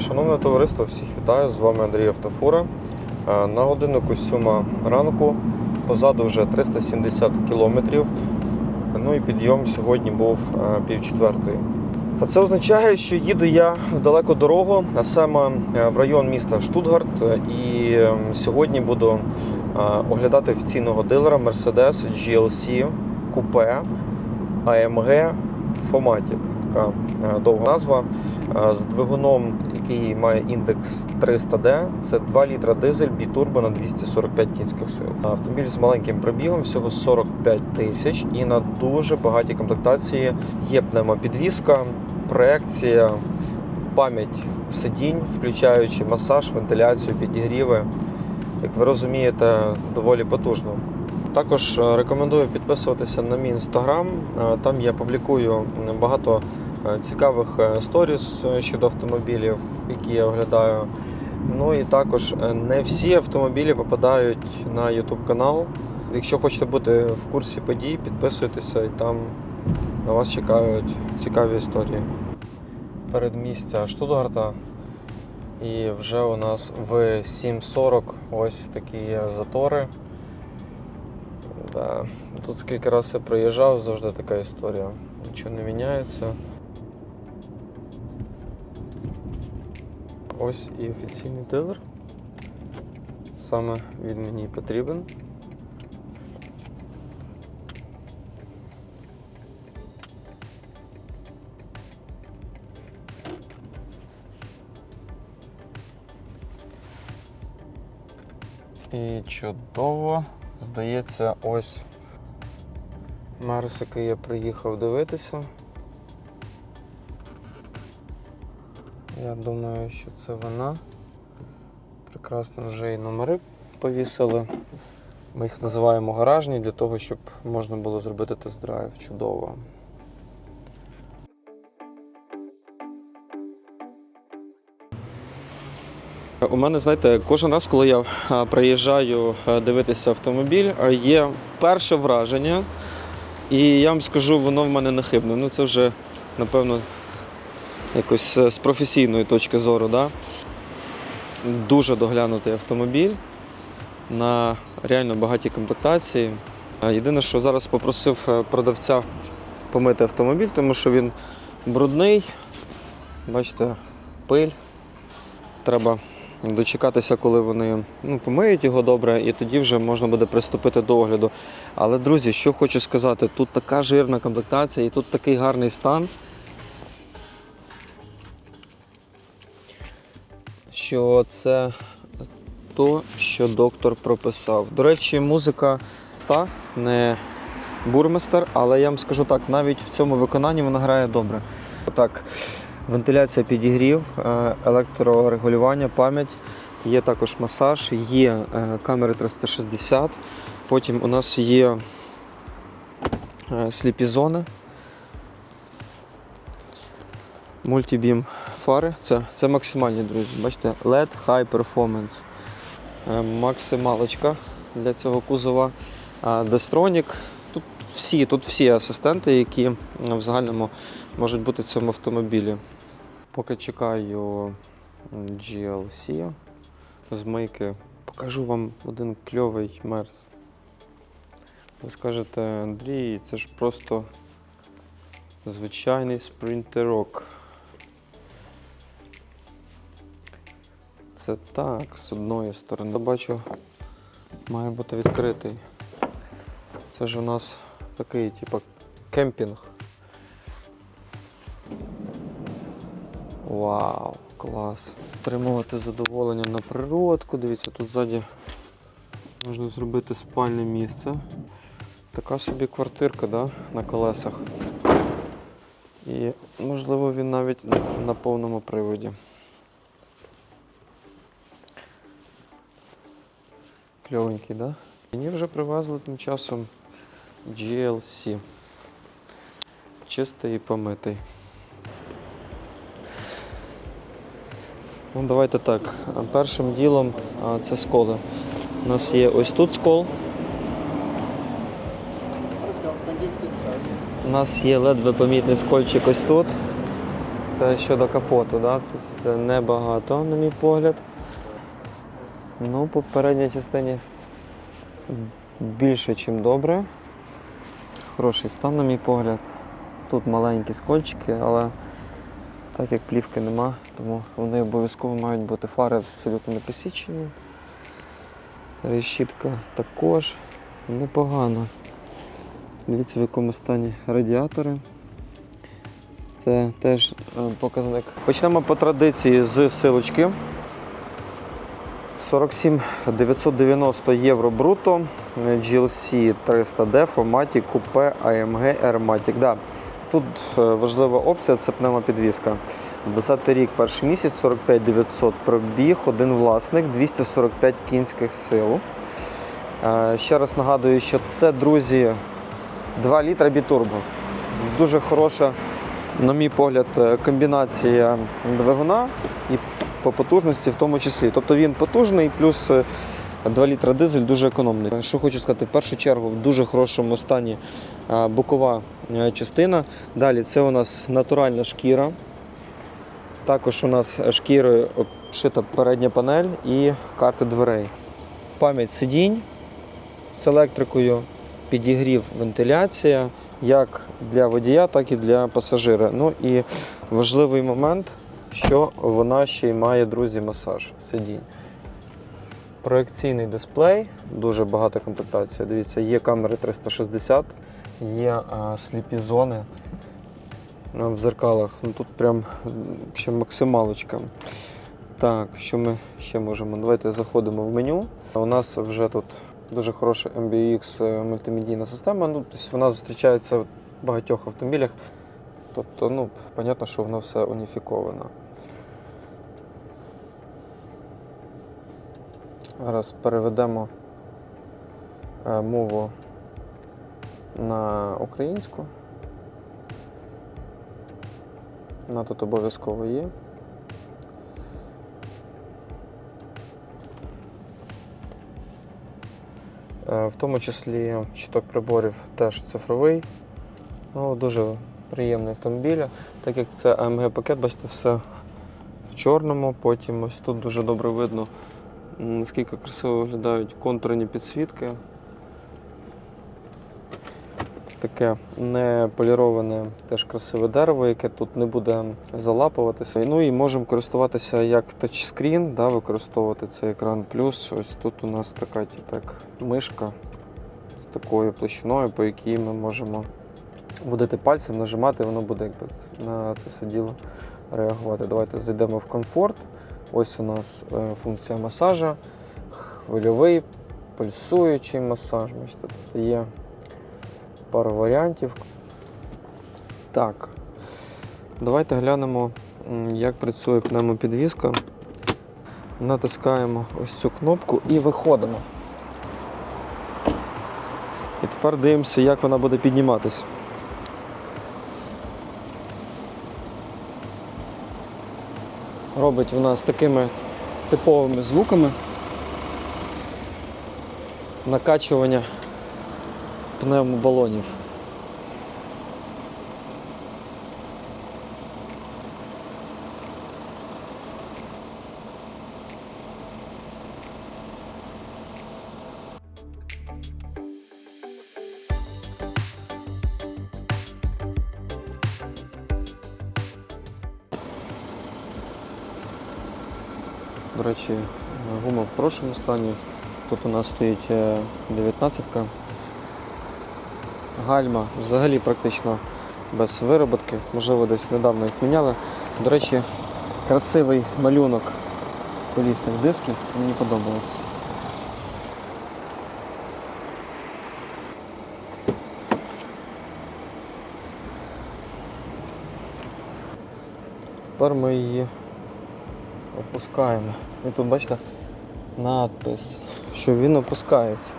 Шановне товариство, всіх вітаю! З вами Андрій Автофура. Е, На годиннику 7 ранку. Позаду вже 370 кілометрів. Ну і підйом сьогодні був е, пів четвертої. А це означає, що їду я в далеку дорогу, а саме е, в район міста Штутгарт. Е, І е, сьогодні буду е, оглядати офіційного дилера Mercedes GLC Coupe AMG Fomatic. Така е, довга назва. Е, з двигуном, який має індекс 300D. Це 2 літра дизель, бітурбо на 245 кінських сил. Автомобіль з маленьким пробігом, всього 45 тисяч, і на дуже багатій комплектації є пневмопідвізка, проекція, пам'ять сидінь, включаючи масаж, вентиляцію, підігріви. Як ви розумієте, доволі потужно. Також е, рекомендую підписуватися на мій інстаграм. Е, Там я публікую багато е, цікавих сторіс щодо автомобілів, які я оглядаю. Ну і також не всі автомобілі попадають на YouTube канал. Якщо хочете бути в курсі подій, підписуйтеся і там на вас чекають цікаві історії. Передмістя Штутгарта. І вже у нас в 7.40 ось такі затори. Да. Тут скільки разів я проїжджав, завжди така історія. Нічого не міняється. Ось і офіційний дилер. Саме він мені потрібен. І чудово. Здається, ось Мерс, який я приїхав дивитися. Я думаю, що це вона. Прекрасно вже і номери повісили. Ми їх називаємо гаражні для того, щоб можна було зробити тест-драйв. Чудово. У мене, знаєте, кожен раз, коли я приїжджаю дивитися автомобіль, є перше враження, і я вам скажу, воно в мене не хибне. Ну це вже, напевно, якось е, з професійної точки зору. Да? Дуже доглянутий автомобіль на реально багатій комплектації. Єдине, що зараз попросив е, продавця помити автомобіль, тому що він брудний. Бачите, пиль. Треба дочекатися, коли вони ну, помиють його добре, і тоді вже можна буде приступити до огляду. Але, друзі, що хочу сказати, тут така жирна комплектація і тут такий гарний стан. Що це то, що доктор прописав. До речі, музика ста, не бурмистер, але я вам скажу так, навіть в цьому виконанні вона грає добре. Так, вентиляція підігрів, е, електрорегулювання, пам'ять, є також масаж, є е, камери 360. Потім у нас є е, сліпі зони. Мультибім фари. Це, це максимальні, друзі. Бачите, LED High Performance. Максималочка для цього кузова. Тут всі, тут всі асистенти, які в загальному можуть бути в цьому автомобілі. Поки чекаю GLC з мийки, покажу вам один кльовий мерс. Ви скажете, Андрій, це ж просто звичайний спринтерок. Це так, з одної сторони. Я бачу, має бути відкритий. Це ж у нас такий, типу, кемпінг. Вау, клас. Отримувати задоволення на природку. Дивіться, тут ззаді можна зробити спальне місце. Така собі квартирка да, на колесах. І можливо він навіть на повному приводі. Кльовенький, да? Мені вже привезли тим часом GLC. Чистий і помитий. Ну, давайте так. Першим ділом це сколи. У нас є ось тут скол. У нас є ледве помітний скольчик ось тут. Це щодо капоту, да? це небагато, на мій погляд. Ну, по передній частині більше, ніж добре. Хороший стан, на мій погляд. Тут маленькі скольчики, але так як плівки нема, тому вони обов'язково мають бути фари абсолютно не посічені. Решітка також непогано. Дивіться, в якому стані радіатори. Це теж е, показник. Почнемо по традиції з силочки. 47 990 євро бруто. GLC 300D, Formatic, Coupe, AMG, Airmatic. Да. Тут е, важлива опція це пневмопідвізка. 20 рік, перший місяць, 45 900 пробіг, один власник, 245 кінських сил. Е, Ще раз нагадую, що це, друзі, 2 літра бітурбо. Дуже хороша, на мій погляд, е, комбінація двигуна і по потужності в тому числі. Тобто він потужний, плюс е, 2 літра дизель дуже економний. Що хочу сказати, в першу чергу в дуже хорошому стані е, бокова е, частина. Далі це у нас натуральна шкіра. Також у нас шкірою обшита передня панель і карти дверей. Пам'ять сидінь з електрикою, підігрів, вентиляція як для водія, так і для пасажира. Ну і важливий момент, що вона ще й має, друзі, масаж сидінь. Проекційний дисплей, дуже багата комплектація. Дивіться, є камери 360, є а, сліпі зони а, в зеркалах. Ну, тут прям ще максималочка. Так, що ми ще можемо? Давайте заходимо в меню. У нас вже тут дуже хороша MBUX е, мультимедійна система. Ну, тобто вона зустрічається в багатьох автомобілях. Тобто, ну, понятно, що воно все уніфіковано. Зараз переведемо е, мову на українську. Вона тут обов'язково є. Е, В тому числі щиток приборів теж цифровий. Ну, дуже приємний автомобіль. Так як це AMG пакет, бачите, все в чорному, потім ось тут дуже добре видно Наскільки красиво виглядають контурні підсвітки. Таке не поліроване, теж красиве дерево, яке тут не буде залапуватися. Ну і можемо користуватися як тачскрін, да, використовувати цей екран. Плюс ось тут у нас така типу, як мишка з такою площиною, по якій ми можемо водити пальцем, нажимати, воно буде якби на це все діло реагувати. Давайте зайдемо в комфорт. Ось у нас е, функція масажа, хвильовий, пульсуючий масаж. Тут є пара варіантів. Так, давайте глянемо, як працює пневмопідвізка. Натискаємо ось цю кнопку і виходимо. І тепер дивимося, як вона буде підніматися. Робить вона з такими типовими звуками накачування пневмобалонів. До речі, гума в хорошому стані. Тут у нас стоїть 19-ка. Гальма взагалі практично без вироботки. Можливо, десь недавно їх міняли. До речі, красивий малюнок колісних дисків. Мені подобається. Тепер ми її опускаємо. І тут бачите надпис, що він опускається.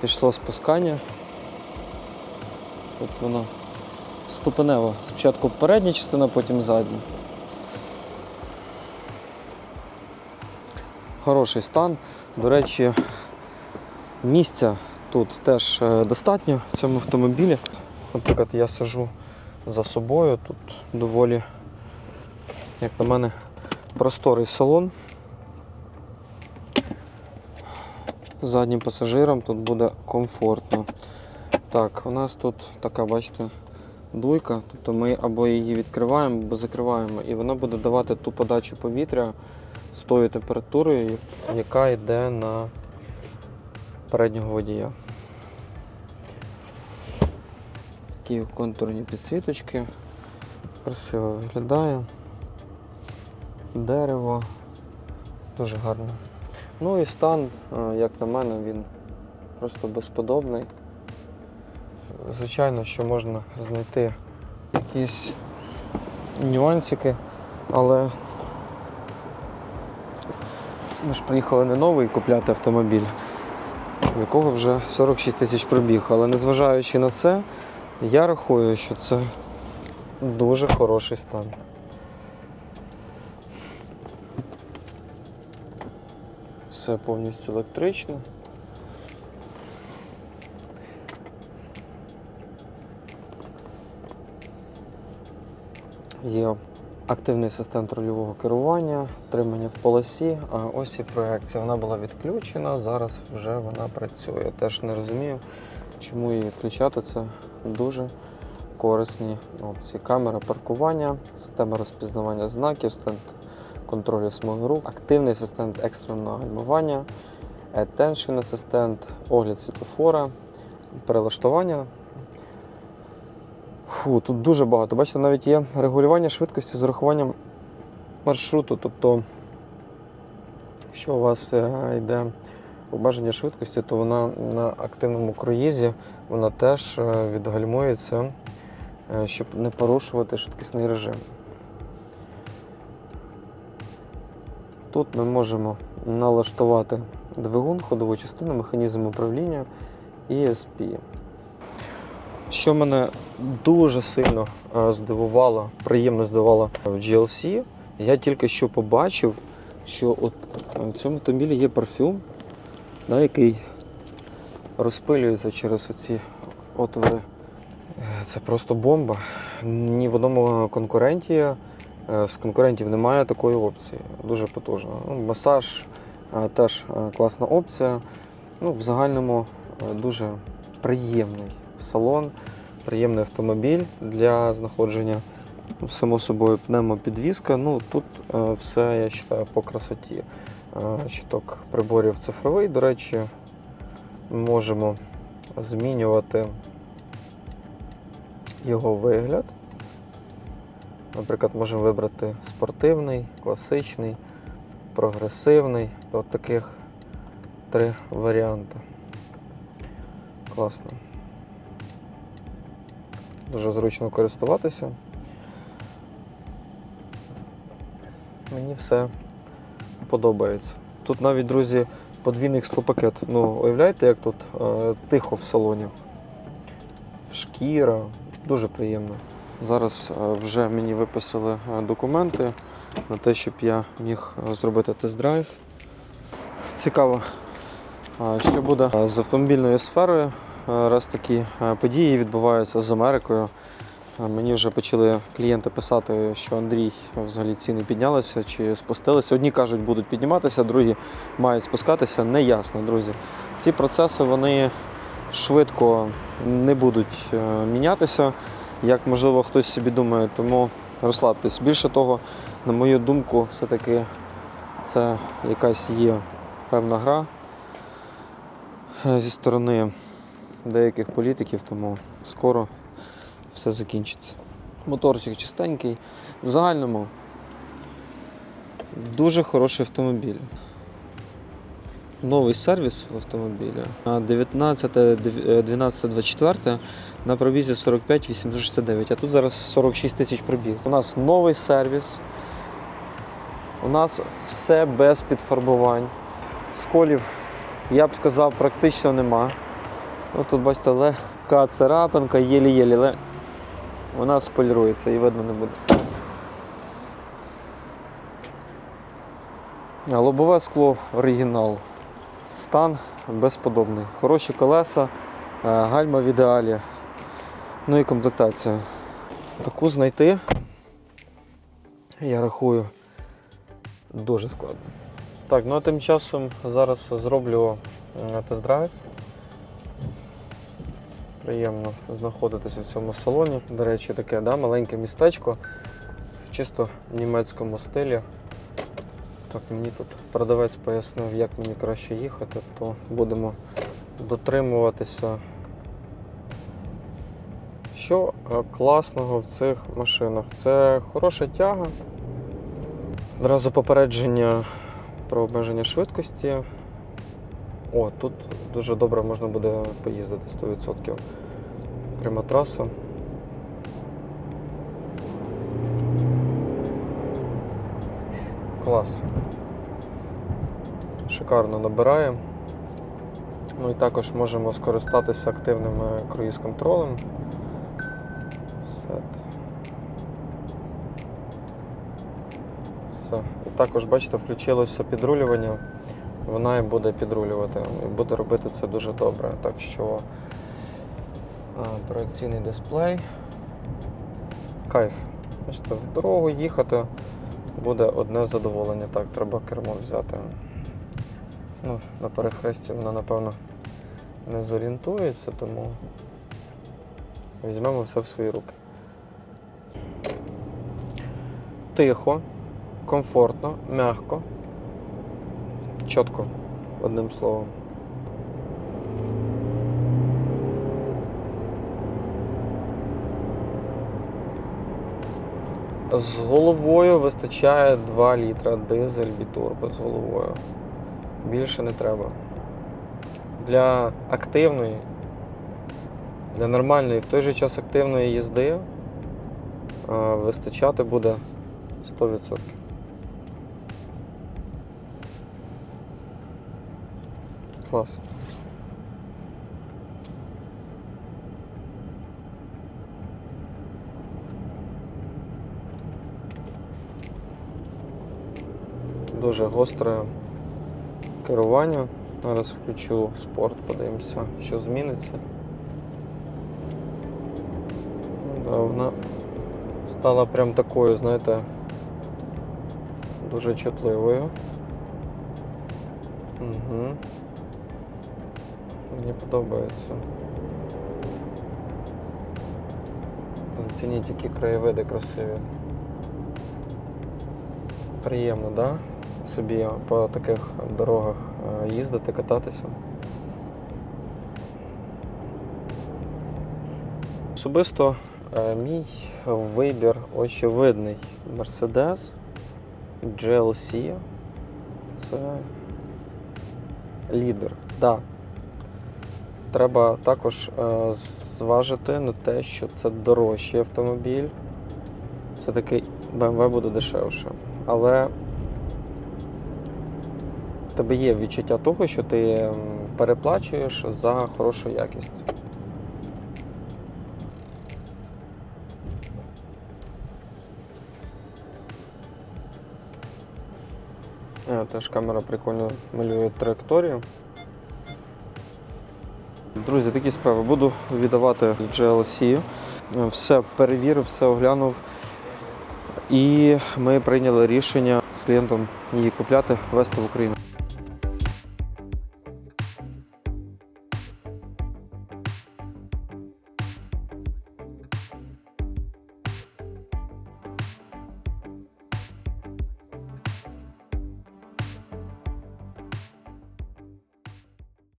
Пішло спускання. Тут воно ступенево. Спочатку передня частина, потім задня. Хороший стан. До речі, місця тут теж е, достатньо в цьому автомобілі. Наприклад, я сажу за собою. Тут доволі, як на мене, просторий салон. Заднім пасажирам тут буде комфортно. Так, у нас тут така, бачите, дуйка, тобто ми або її відкриваємо, або закриваємо, і вона буде давати ту подачу повітря з тою температурою, яка йде на переднього водія. Такі контурні підсвіточки. Красиво виглядає. Дерево. Дуже гарно. Ну і стан, е, як на мене, він просто безподобний. Звичайно, що можна знайти якісь нюансики, але ми ж приїхали не новий купляти автомобіль, в якого вже 46 тисяч пробіг. Але незважаючи на це, я рахую, що це дуже хороший стан. Все повністю електрично. Є активний асистент рульового керування, тримання в полосі, а ось і проекція. Вона була відключена, зараз вже вона працює. Теж не розумію, чому її відключати. Це дуже корисні опції. Камера паркування, система розпізнавання знаків, стенд контролю смуги рук, активний асистент екстреного гальмування, Attention асистент, огляд світлофора, перелаштування. Фу, тут дуже багато. Бачите, навіть є регулювання швидкості з урахуванням маршруту. Тобто, якщо у вас е, йде обмеження швидкості, то вона на активному круїзі вона теж е, відгальмується, е, щоб не порушувати швидкісний режим. Тут ми можемо налаштувати двигун, ходову частину, механізм управління і ESP. Що мене дуже сильно е, здивувало, приємно здивувало в GLC, я тільки що побачив, що от в цьому автомобілі є парфюм, да, який розпилюється через оці отвори. Це просто бомба. Ні в одному конкуренті з конкурентів немає такої опції. Дуже потужно. Ну, масаж е, теж е, класна опція. Ну, в загальному е, дуже приємний салон, приємний автомобіль для знаходження. Ну, Само собою пневмопідвізка. Ну, тут е, все, я вважаю, по красоті. Е, щиток приборів цифровий, до речі, можемо змінювати його вигляд. Наприклад, можемо вибрати спортивний, класичний, прогресивний. От таких три варіанти. Класно. Дуже зручно користуватися. Мені все подобається. Тут навіть, друзі, подвійний склопакет. Ну, уявляєте, як тут е, тихо в салоні. Шкіра, дуже приємно. Зараз е, вже мені виписали е, документи на те, щоб я міг е, зробити тест-драйв. Цікаво, що буде з автомобільною сферою, раз такі події відбуваються з Америкою. Мені вже почали клієнти писати, що Андрій взагалі ціни піднялися чи спустилися. Одні кажуть, будуть підніматися, другі мають спускатися. Неясно, друзі. Ці процеси вони швидко не будуть мінятися, як можливо хтось собі думає, тому розслабтесь. Більше того, на мою думку, все-таки це якась є певна гра е, зі сторони деяких політиків, тому скоро все закінчиться. Моторчик чистенький. В загальному дуже хороший автомобіль. Новий сервіс в автомобілі. 19, 12, 24 на пробізі 45 869, а тут зараз 46 тисяч пробіг. У нас новий сервіс. У нас все без підфарбувань. Сколів, я б сказав, практично нема. Ну, тут бачите, легка царапинка, єлі-єлі, але вона сполірується і видно не буде. А Лобове скло оригінал. Стан безподобний. Хороші колеса, е, гальма в ідеалі. Ну і комплектація. Таку знайти, я рахую, дуже складно. Так, ну а тим часом зараз зроблю е, тест-драйв. Приємно знаходитися в цьому салоні. До речі, таке да, маленьке містечко в чисто німецькому стилі. Так, мені тут продавець пояснив, як мені краще їхати, то будемо дотримуватися. Що е, класного в цих машинах? Це хороша тяга. Одразу попередження про обмеження швидкості. О, тут дуже добре можна буде поїздити 100%. Пряма траса. Клас. Шикарно набирає. Ну і також можемо скористатися активним е, круїз-контролем. Все. І також, бачите, включилося підрулювання. Вона і буде підрулювати. І буде робити це дуже добре. Так що проекційний дисплей. Кайф. Бачите, в дорогу їхати буде одне задоволення. Так, треба кермо взяти. Ну, на перехресті вона, напевно, не зорієнтується, тому візьмемо все в свої руки. Тихо, комфортно, м'яко, чітко, одним словом. З головою вистачає 2 літра дизель бітурбо з головою. Більше не треба. Для активної, для нормальної, в той же час активної їзди а, вистачати буде 100%. Клас. Дуже гостре керування. Зараз включу спорт, подивимося, що зміниться. Ну, Да, вона стала прям такою, знаєте, дуже чутливою. Угу. Мені подобається. Зацініть, які краєвиди красиві. Приємно, так? Да? Собі по таких дорогах е, їздити, кататися. Особисто е, мій вибір очевидний Mercedes GLC. Це лідер. Да. Треба також е, зважити на те, що це дорожчий автомобіль. Все-таки BMW буде дешевше. Але тебе є відчуття того, що ти переплачуєш за хорошу якість. Е, Теж камера прикольно малює траєкторію. Друзі, такі справи. Буду віддавати GLC. Е, Все перевірив, все оглянув. І ми прийняли рішення з клієнтом її купляти, вести в Україну.